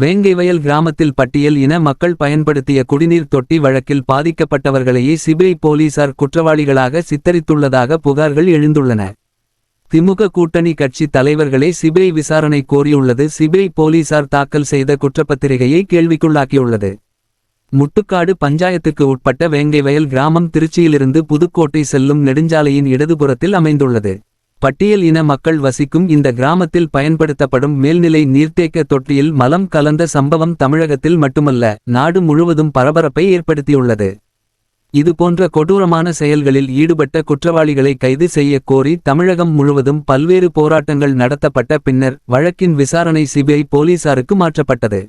வேங்கைவயல் கிராமத்தில் பட்டியல் இன மக்கள் பயன்படுத்திய குடிநீர் தொட்டி வழக்கில் பாதிக்கப்பட்டவர்களையே சிபிஐ போலீசார் குற்றவாளிகளாக சித்தரித்துள்ளதாக புகார்கள் எழுந்துள்ளன. திமுக கூட்டணி கட்சி தலைவர்களே சிபிஐ விசாரணை கோரியுள்ளது. சிபிஐ போலீசார் தாக்கல் செய்த குற்றப்பத்திரிகையை கேள்விக்குள்ளாக்கியுள்ளது. முட்டுக்காடு பஞ்சாயத்துக்கு உட்பட்ட வேங்கைவயல் கிராமம் திருச்சியிலிருந்து புதுக்கோட்டை செல்லும் நெடுஞ்சாலையின் இடதுபுறத்தில் அமைந்துள்ளது. பட்டியல் இன மக்கள் வசிக்கும் இந்த கிராமத்தில் பயன்படுத்தப்படும் மேல்நிலை நீர்த்தேக்க தொட்டியில் மலம் கலந்த சம்பவம் தமிழகத்தில் மட்டுமல்ல நாடு முழுவதும் பரபரப்பை ஏற்படுத்தியுள்ளது. இதுபோன்ற கொடூரமான செயல்களில் ஈடுபட்ட குற்றவாளிகளை கைது செய்ய கோரி தமிழகம் முழுவதும் பல்வேறு போராட்டங்கள் நடத்தப்பட்ட பின்னர் வழக்கின் விசாரணை சிபிஐ போலீசாருக்கு மாற்றப்பட்டது.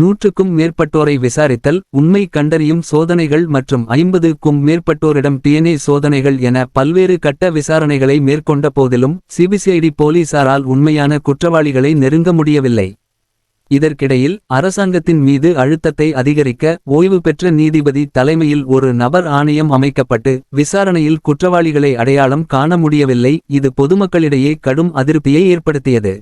நூற்றுக்கும் மேற்பட்டோரை விசாரித்தல் உண்மை கண்டறியும் சோதனைகள் மற்றும் ஐம்பதுக்கும் மேற்பட்டோரிடம் டிஎன்ஏ சோதனைகள் என பல்வேறு கட்ட விசாரணைகளை மேற்கொண்ட போதிலும் சிபிசிஐடி போலீசாரால் உண்மையான குற்றவாளிகளை நெருங்க முடியவில்லை. இதற்கிடையில் அரசாங்கத்தின் மீது அழுத்தத்தை அதிகரிக்க ஓய்வு பெற்ற நீதிபதி தலைமையில் ஒரு நபர் ஆணையம் அமைக்கப்பட்டு விசாரணையில் குற்றவாளிகளை அடையாளம் காண முடியவில்லை இது பொதுமக்களிடையே கடும் அதிருப்தியை ஏற்படுத்தியது.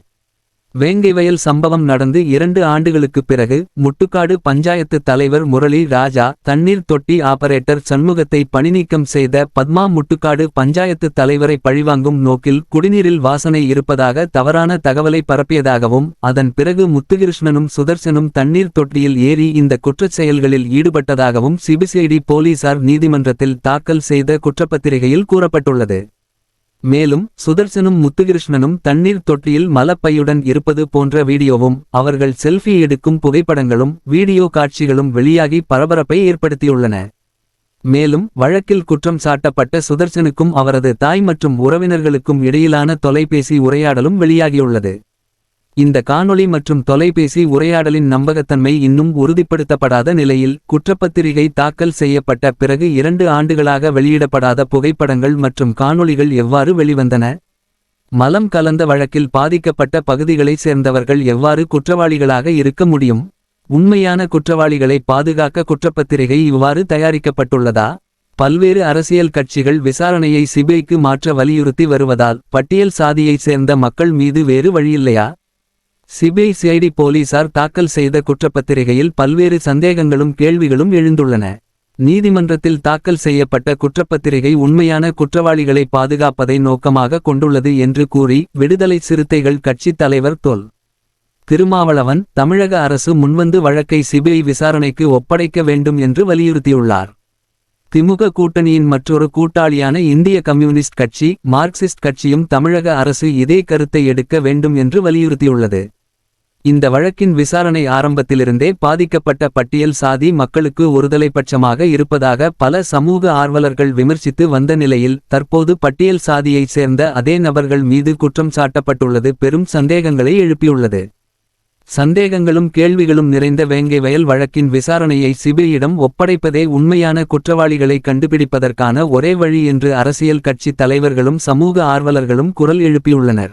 வேங்கைவயல் சம்பவம் நடந்து இரண்டு ஆண்டுகளுக்குப் பிறகு முட்டுக்காடு பஞ்சாயத்து தலைவர் முரளி ராஜா தண்ணீர் தொட்டி ஆபரேட்டர் சண்முகத்தை பணிநீக்கம் செய்த பத்மா முட்டுக்காடு பஞ்சாயத்து தலைவரை பழிவாங்கும் நோக்கில் குடிநீரில் வாசனை இருப்பதாக தவறான தகவலை பரப்பியதாகவும் அதன் பிறகு முத்துகிருஷ்ணனும் சுதர்சனும் தண்ணீர் தொட்டியில் ஏறி இந்த குற்றச் செயல்களில் ஈடுபட்டதாகவும் சிபிசிஐடி போலீசார் நீதிமன்றத்தில் தாக்கல் செய்த குற்றப்பத்திரிகையில் கூறப்பட்டுள்ளது. மேலும் சுதர்சனும் முத்துகிருஷ்ணனும் தண்ணீர் தொட்டியில் மலப்பையுடன் இருப்பது போன்ற வீடியோவும் அவர்கள் செல்ஃபி எடுக்கும் புகைப்படங்களும் வீடியோ காட்சிகளும் வெளியாகி பரபரப்பை ஏற்படுத்தியுள்ளன. மேலும் வழக்கில் குற்றம் சாட்டப்பட்ட சுதர்சனுக்கும் அவரது தாய் மற்றும் உறவினர்களுக்கும் இடையிலான தொலைபேசி உரையாடலும் வெளியாகியுள்ளது. இந்த காணொளி மற்றும் தொலைபேசி உரையாடலின் நம்பகத்தன்மை இன்னும் உறுதிப்படுத்தப்படாத நிலையில் குற்றப்பத்திரிகை தாக்கல் செய்யப்பட்ட பிறகு இரண்டு ஆண்டுகளாக வெளியிடப்படாத புகைப்படங்கள் மற்றும் காணொளிகள் எவ்வாறு வெளிவந்தன? மலம் கலந்த வழக்கில் பாதிக்கப்பட்ட பகுதிகளைச் சேர்ந்தவர்கள் எவ்வாறு குற்றவாளிகளாக இருக்க முடியும்? உண்மையான குற்றவாளிகளை பாதுகாக்க குற்றப்பத்திரிகை இவ்வாறு தயாரிக்கப்பட்டுள்ளதா? பல்வேறு அரசியல் கட்சிகள் விசாரணையை சிபிஐக்கு மாற்ற வலியுறுத்தி வருவதால் பட்டியல் சாதியைச் சேர்ந்த மக்கள் மீது வேறு வழியில்லையா? சிபிஐசிஐடி போலீசார் தாக்கல் செய்த குற்றப்பத்திரிகையில் பல்வேறு சந்தேகங்களும் கேள்விகளும் எழுந்துள்ளன. நீதிமன்றத்தில் தாக்கல் செய்யப்பட்ட குற்றப்பத்திரிகை உண்மையான குற்றவாளிகளை பாதுகாப்பதை நோக்கமாக கொண்டுள்ளது என்று கூறி விடுதலை சிறுத்தைகள் கட்சித் தலைவர் தொல். திருமாவளவன் தமிழக அரசு முன்வந்து வழக்கை சிபிஐ விசாரணைக்கு ஒப்படைக்க வேண்டும் என்று வலியுறுத்தியுள்ளார். திமுக கூட்டணியின் மற்றொரு கூட்டாளியான இந்திய கம்யூனிஸ்ட் கட்சி மார்க்சிஸ்ட் கட்சியும் தமிழக அரசு இதே கருத்தை எடுக்க வேண்டும் என்று வலியுறுத்தியுள்ளது. இந்த வழக்கின் விசாரணை ஆரம்பத்திலிருந்தே பாதிக்கப்பட்ட பட்டியல் சாதி மக்களுக்கு ஒருதலைபட்சமாக இருப்பதாக பல சமூக ஆர்வலர்கள் விமர்சித்து வந்த நிலையில் தற்போது பட்டியல் சாதியைச் சேர்ந்த அதே நபர்கள் மீது குற்றம் சாட்டப்பட்டுள்ளது பெரும் சந்தேகங்களை எழுப்பியுள்ளது. சந்தேகங்களும் கேள்விகளும் நிறைந்த வேங்கை வயல் வழக்கின் விசாரணையை சிபிஐயிடம் ஒப்படைப்பதே உண்மையான குற்றவாளிகளை கண்டுபிடிப்பதற்கான ஒரே வழி என்று அரசியல் கட்சி தலைவர்களும் சமூக ஆர்வலர்களும் குரல் எழுப்பியுள்ளனர்.